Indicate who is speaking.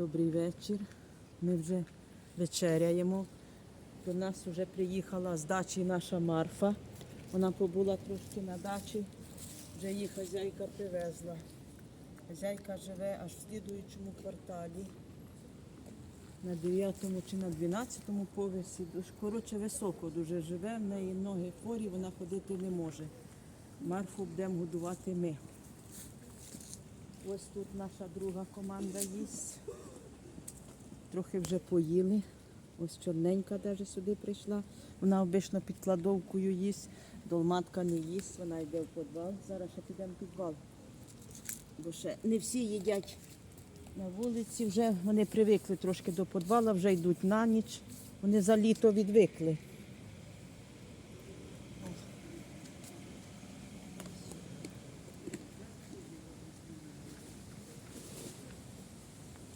Speaker 1: Добрий вечір. Ми вже вечеряємо. До нас вже приїхала з дачі наша Марфа. Вона побула трошки на дачі, вже її хазяйка привезла. Хазяйка живе аж в слідуючому кварталі. На 9 чи на 12 поверсі. Коротше, високо дуже живе, в неї ноги хворі, вона ходити не може. Марфу будемо годувати ми. Ось тут наша друга команда їсть. Трохи вже поїли. Ось чорненька навіть сюди прийшла. Вона обично під кладовкою їсть. Долматка не їсть, вона йде в підвал. Зараз ще підемо в підвал. Бо ще не всі їдять на вулиці. Вже вони привикли трошки до підвала, вже йдуть на ніч. Вони за літо відвикли.